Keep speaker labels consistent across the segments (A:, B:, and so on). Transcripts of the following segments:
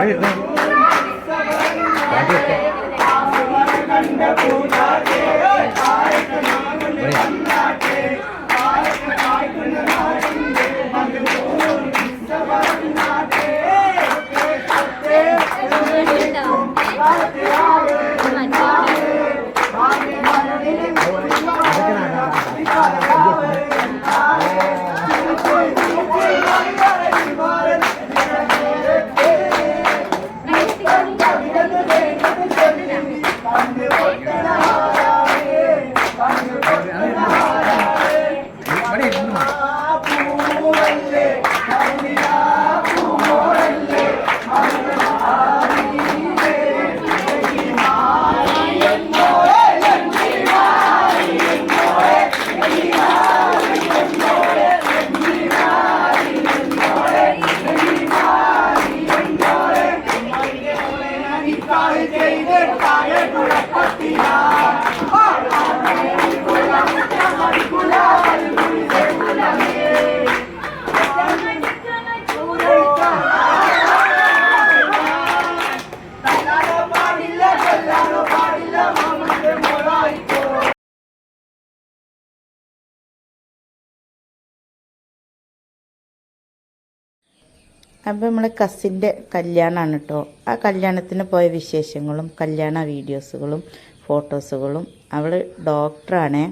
A: Né? vai vai. അപ്പോൾ നമ്മളെ കസിന്റെ കല്യാണമാണ് കേട്ടോ ആ കല്യാണത്തിന് പോയ വിശേഷങ്ങളും കല്യാണ വീഡിയോസുകളും ഫോട്ടോസുകളും. അവൾ ഡോക്ടറാണ്.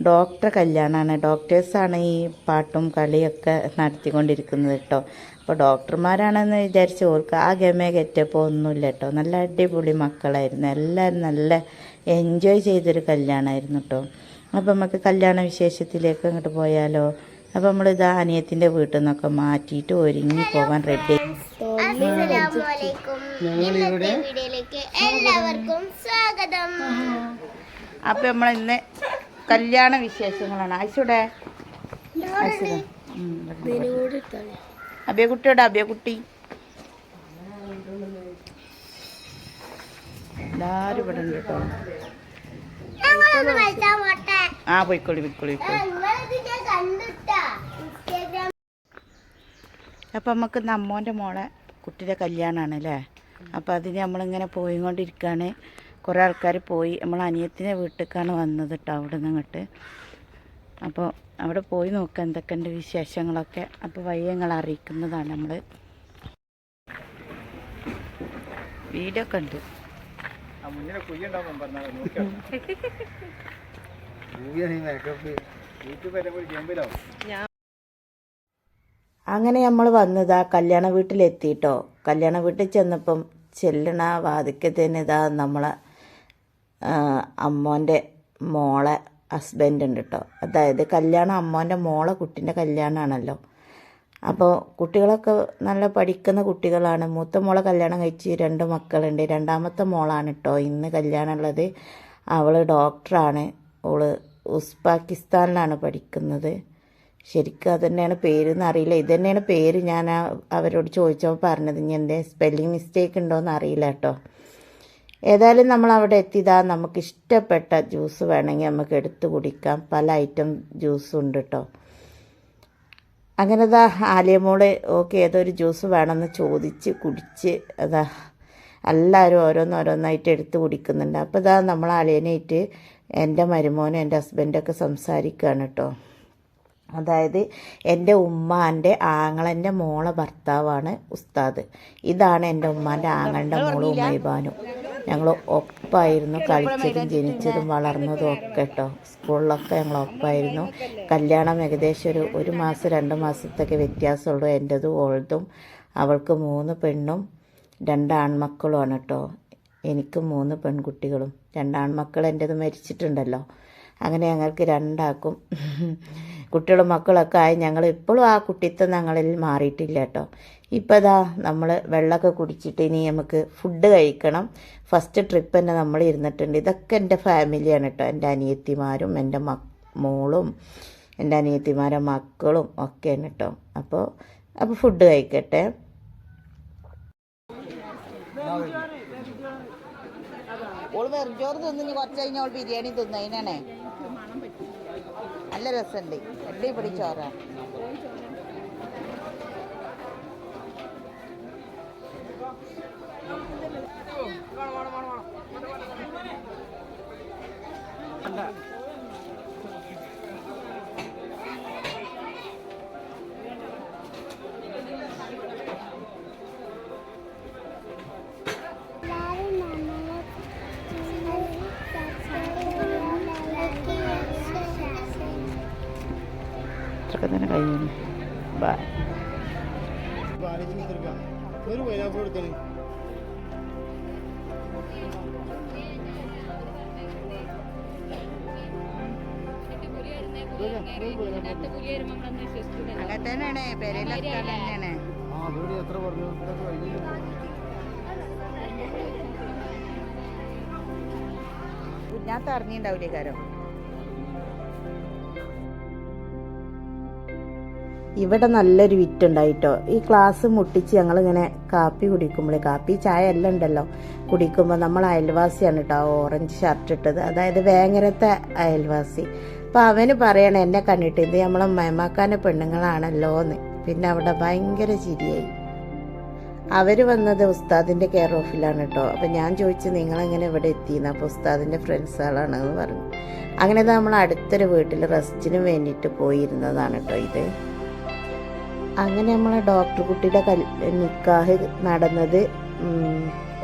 A: ഡോക്ടർ കല്യാണമാണ് ഡോക്ടേഴ്സാണ് ഈ പാട്ടും കളിയൊക്കെ നടത്തിക്കൊണ്ടിരിക്കുന്നത് കേട്ടോ അപ്പോൾ ഡോക്ടർമാരാണെന്ന് വിചാരിച്ച് ഓർക്കുക ആ ഗമേ കെറ്റപ്പോൾ ഒന്നുമില്ല കേട്ടോ നല്ല അടിപൊളി മക്കളായിരുന്നു. എല്ലാവരും നല്ല എൻജോയ് ചെയ്തൊരു കല്യാണമായിരുന്നു കേട്ടോ അപ്പോൾ നമുക്ക് കല്യാണ വിശേഷത്തിലേക്ക് അങ്ങോട്ട് പോയാലോ? അപ്പോൾ നമ്മളിത് അനിയത്തിന്റെ വീട്ടിൽ നിന്നൊക്കെ മാറ്റിയിട്ട് ഒരുങ്ങി പോകാൻ റെഡി
B: എല്ലാവർക്കും സ്വാഗതം.
A: അപ്പോൾ നമ്മൾ ഇന്ന് കല്യാണ വിശേഷങ്ങളാണ്. ആയിച്ചൂടെ അബിയക്കുട്ടിയുടെ അബിയക്കുട്ടി എല്ലാവരും ഇവിടെ ഉണ്ട് കേട്ടോ. ആ പോയിക്കോളി പോയിക്കോളി പോയിക്കോളി
B: നിങ്ങളിത് ഞാൻ കണ്ടിട്ടാ ഇൻസ്റ്റാഗ്രാം
A: അപ്പം നമുക്ക് നമ്മോന്റെ മോളെ കുട്ടിയുടെ കല്യാണമാണ് അല്ലേ അപ്പോൾ അതിന് നമ്മളിങ്ങനെ പോയിക്കൊണ്ടിരിക്കുകയാണ് കുറേ ആൾക്കാർ പോയി. നമ്മൾ അനിയത്തിന്റെ വീട്ടിലേക്കാണ് വന്നത് കേട്ടോ അവിടെ നിന്ന് ഇങ്ങോട്ട്. അപ്പോൾ അവിടെ പോയി നോക്കാം എന്തൊക്കെയുണ്ട് വിശേഷങ്ങളൊക്കെ. അപ്പോൾ വഴി ഞങ്ങൾ അറിയിക്കുന്നതാണ് നമ്മൾ വീടൊക്കെ ഉണ്ട്. ഉണ്ട് അങ്ങനെ നമ്മൾ വന്നതാ കല്യാണ വീട്ടിലെത്തിയിട്ടോ കല്യാണ വീട്ടിൽ ചെന്നപ്പം ചെല്ലണ വാതിക്ക തന്നെ ഇതാ നമ്മളെ അമ്മോന്റെ മോളെ ഹസ്ബൻഡ് ഉണ്ട് കേട്ടോ അതായത് കല്യാണം അമ്മോന്റെ മോളെ കുട്ടീന്റെ കല്യാണമാണല്ലോ അപ്പോൾ കുട്ടികളൊക്കെ നല്ല പഠിക്കുന്ന കുട്ടികളാണ്. മൂത്ത മോളെ കല്യാണം കഴിച്ച് രണ്ട് മക്കളുണ്ട്. രണ്ടാമത്തെ മോളാണ് കേട്ടോ ഇന്ന് കല്യാണമുള്ളത് അവൾ ഡോക്ടറാണ് അവൾ ഉസ്ബാക്കിസ്ഥാനിലാണ് പഠിക്കുന്നത്. ശരിക്കും അത് തന്നെയാണ് പേരെന്ന് അറിയില്ല. ഇത് തന്നെയാണ് പേര് ഞാൻ അവരോട് ചോദിച്ചപ്പോൾ പറഞ്ഞത്. ഇനി എന്റെ സ്പെല്ലിംഗ് മിസ്റ്റേക്ക് ഉണ്ടോയെന്ന് അറിയില്ല കേട്ടോ. ഏതായാലും നമ്മൾ അവിടെ എത്തിയതാ. നമുക്ക് ഇഷ്ടപ്പെട്ട ജ്യൂസ് വേണമെങ്കിൽ നമുക്ക് എടുത്ത് കുടിക്കാം. പല ഐറ്റം ജ്യൂസും ഉണ്ട് കേട്ടോ. അങ്ങനെ ദാ ആലിയമോൾ ഓക്കെ ഏതൊരു ജ്യൂസ് വേണമെന്ന് ചോദിച്ച് കുടിച്ച് അതാ എല്ലാവരും ഓരോന്നോരോന്നായിട്ട് എടുത്ത് കുടിക്കുന്നുണ്ട്. അപ്പോൾ ഇതാ നമ്മൾ അളിയനായിട്ട് എന്റെ മരുമോനും എന്റെ ഹസ്ബൻഡൊക്കെ സംസാരിക്കുകയാണ് കേട്ടോ. അതായത് എന്റെ ഉമ്മാന്റെ ആങ്ങളന്റെ മോളെ ഭർത്താവാണ് ഉസ്താദ്. ഇതാണ് എന്റെ ഉമ്മാന്റെ ആങ്ങളുടെ മോൾ ഉമ്മൈബാനു ഞങ്ങൾ ഒപ്പായിരുന്നു കളിച്ചതും ജനിച്ചതും വളർന്നതും ഒക്കെ കേട്ടോ സ്കൂളിലൊക്കെ ഞങ്ങൾ ഒപ്പായിരുന്നു. കല്യാണം ഏകദേശം ഒരു ഒരു മാസം രണ്ട് മാസത്തൊക്കെ വ്യത്യാസമുള്ളൂ. എന്റെതും ഓൾതും. അവൾക്ക് മൂന്ന് പെണ്ണും രണ്ട് ആൺമക്കളുമാണ് കേട്ടോ എനിക്കും മൂന്ന് പെൺകുട്ടികളും. രണ്ട് ആൺമക്കൾ എന്റെത് മരിച്ചിട്ടുണ്ടല്ലോ. അങ്ങനെ ഞങ്ങൾക്ക് രണ്ടാക്കും കുട്ടികളും മക്കളൊക്കെ ആയി ഞങ്ങൾ ഇപ്പോഴും ആ കുട്ടിത്തം ഞങ്ങളിൽ മാറിയിട്ടില്ല കേട്ടോ. ഇപ്പോൾ ഇതാ നമ്മൾ വെള്ളമൊക്കെ കുടിച്ചിട്ട് ഇനി നമുക്ക് ഫുഡ് കഴിക്കണം. ഫസ്റ്റ് ട്രിപ്പ് തന്നെ നമ്മൾ ഇരുന്നിട്ടുണ്ട്. ഇതൊക്കെ എന്റെ ഫാമിലിയാണ് കേട്ടോ. എന്റെ അനിയത്തിമാരും എന്റെ മോളും എന്റെ അനിയത്തിമാരെ മക്കളും ഒക്കെയാണ് കേട്ടോ. അപ്പോൾ അപ്പോൾ ഫുഡ് കഴിക്കട്ടെ. ഓൾ വെറും ചോറ് തിന്നു കുറച്ച് കഴിഞ്ഞാൽ ഓൾ ബിരിയാണി തിന്നതിനാണേ. നല്ല രസമുണ്ട്. எப்படி படிச்சாரா അടിപൊളി ചോറാണ് ബൈ
C: ഒരു പൈനാപ്പിൾ
D: ഞാൻ തറഞ്ഞിണ്ടാവില്ലേ കാരം
A: ഇവിടെ നല്ലൊരു വിറ്റുണ്ടായിട്ടോ ഈ ക്ലാസ് മുട്ടിച്ച് ഞങ്ങളിങ്ങനെ കാപ്പി കുടിക്കുമ്പോഴേ കാപ്പി ചായ എല്ലാം ഉണ്ടല്ലോ. കുടിക്കുമ്പോൾ നമ്മൾ അയൽവാസിയാണ് കേട്ടോ ഓറഞ്ച് ഷർട്ട് ഇട്ടത്. അതായത് വേങ്ങരത്തെ അയൽവാസി. അപ്പം അവന് പറയണ എന്നെ കണ്ടിട്ട് ഇത് നമ്മളെ മേമാക്കാനെ പെണ്ണുങ്ങളാണല്ലോ എന്ന് പിന്നെ അവിടെ ഭയങ്കര ചിരിയായി. അവർ വന്നത് ഉസ്താദിന്റെ കെയർ ഓഫിലാണ് കേട്ടോ അപ്പം ഞാൻ ചോദിച്ചു നിങ്ങളെങ്ങനെ ഇവിടെ എത്തിയെന്ന് അപ്പോൾ ഉസ്താദിന്റെ ഫ്രണ്ട്സുകളാണെന്ന് പറഞ്ഞു. അങ്ങനെ നമ്മൾ അടുത്തൊരു വീട്ടിൽ റെസ്റ്റിന് വേണ്ടിയിട്ട് പോയിരുന്നതാണ് കേട്ടോ ഇത്. അങ്ങനെ നമ്മളെ ഡോക്ടർ കുട്ടിയുടെ നിക്കാഹ് നടന്നത്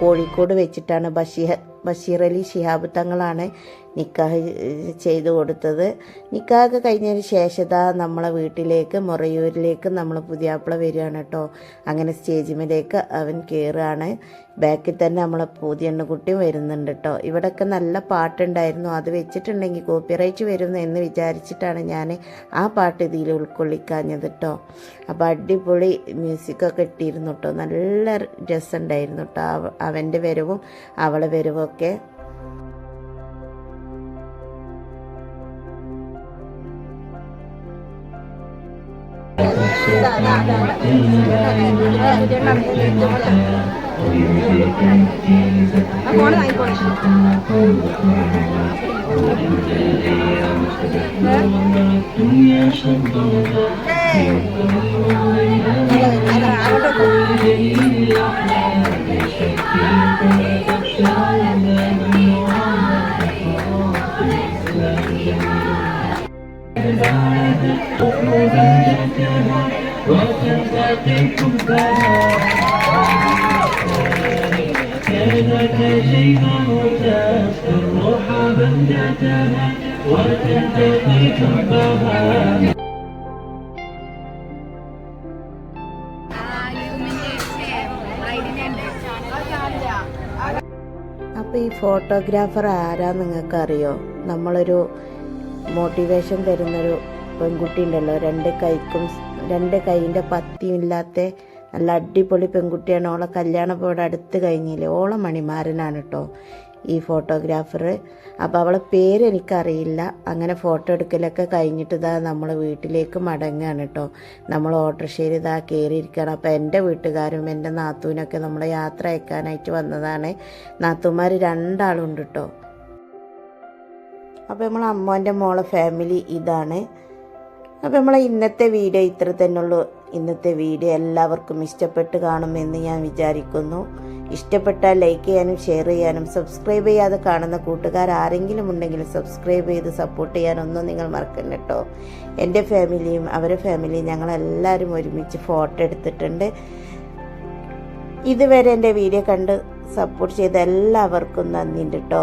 A: കോഴിക്കോട് വെച്ചിട്ടാണ്. ബഷീർ ബഷീർ അലി ശിഹാബ് തങ്ങളാണ് നിക്കാഹ് ചെയ്തു കൊടുത്തത്. നിക്കാഹ് കഴിഞ്ഞതിന് ശേഷം നമ്മളെ വീട്ടിലേക്ക് മുറയൂരിലേക്ക് നമ്മൾ പുതിയാപ്പിള വരികയാണ് കേട്ടോ. അങ്ങനെ സ്റ്റേജിമിലേക്ക് അവൻ കയറുകയാണ് ബാക്കിൽ തന്നെ നമ്മളെ കുട്ടിയും വരുന്നുണ്ട് കേട്ടോ. ഇവിടെയൊക്കെ നല്ല പാട്ടുണ്ടായിരുന്നു. അത് വെച്ചിട്ടുണ്ടെങ്കിൽ കോപ്പിറൈറ്റ് വരുന്നു എന്ന് വിചാരിച്ചിട്ടാണ് ഞാൻ ആ പാട്ട് ഇതിൽ ഉൾക്കൊള്ളിക്കാഞ്ഞത് കേട്ടോ. അപ്പോൾ അടിപൊളി മ്യൂസിക്കൊക്കെ ഇട്ടിരുന്നു കേട്ടോ. നല്ല രസമുണ്ടായിരുന്നു കേട്ടോ. അവ- അവന്റെ വരവും അവളെ വരവും ഒക്കെ. ശബ്ദം അപ്പോൾ ഈ ഫോട്ടോഗ്രാഫർ ആരാ നിങ്ങൾക്ക് അറിയോ നമ്മളൊരു മോട്ടിവേഷൻ തരുന്നൊരു പെൺകുട്ടി ഉണ്ടല്ലോ രണ്ട് കൈക്കും രണ്ട് കൈയിന്റെ പത്തിയും ഇല്ലാത്ത നല്ല അടിപൊളി പെൺകുട്ടിയാണ്. ഓളെ കല്യാണം അടുത്ത് കഴിഞ്ഞില്ലേ? ഓളെ മണിമാരനാണ് കേട്ടോ ഈ ഫോട്ടോഗ്രാഫർ അപ്പോൾ അവളെ പേര് എനിക്കറിയില്ല. അങ്ങനെ ഫോട്ടോ എടുക്കലൊക്കെ കഴിഞ്ഞിട്ട് ഇതാ നമ്മൾ വീട്ടിലേക്ക് മടങ്ങുകയാണ് കേട്ടോ നമ്മൾ ഓട്ടോറിക്ഷയിൽ ഇതാ കയറിയിരിക്കുകയാണ് അപ്പോൾ എന്റെ വീട്ടുകാരും എന്റെ നാത്തൂനൊക്കെ നമ്മളെ യാത്ര അയക്കാനായിട്ട് വന്നതാണ്. നാത്തൂമാർ രണ്ടാളുണ്ട് കേട്ടോ അപ്പോൾ നമ്മൾ അമ്മോന്റെ മോളെ ഫാമിലി ഇതാണ്. അപ്പോൾ നമ്മളെ ഇന്നത്തെ വീഡിയോ ഇത്ര തന്നെയുള്ളൂ. ഇന്നത്തെ വീഡിയോ എല്ലാവർക്കും ഇഷ്ടപ്പെട്ട് കാണുമെന്ന് ഞാൻ വിചാരിക്കുന്നു. ഇഷ്ടപ്പെട്ടാൽ ലൈക്ക് ചെയ്യാനും ഷെയർ ചെയ്യാനും സബ്സ്ക്രൈബ് ചെയ്യാതെ കാണുന്ന കൂട്ടുകാർ ആരെങ്കിലും ഉണ്ടെങ്കിൽ സബ്സ്ക്രൈബ് ചെയ്ത് സപ്പോർട്ട് ചെയ്യാനൊന്നും നിങ്ങൾ മറക്കണ്ട കേട്ടോ. എന്റെ ഫാമിലിയും അവരുടെ ഫാമിലിയും ഞങ്ങളെല്ലാവരും ഒരുമിച്ച് ഫോട്ടോ എടുത്തിട്ടുണ്ട്. ഇതുവരെ എന്റെ വീഡിയോ കണ്ട് സപ്പോർട്ട് ചെയ്ത എല്ലാവർക്കും നന്ദിയുണ്ട് കേട്ടോ.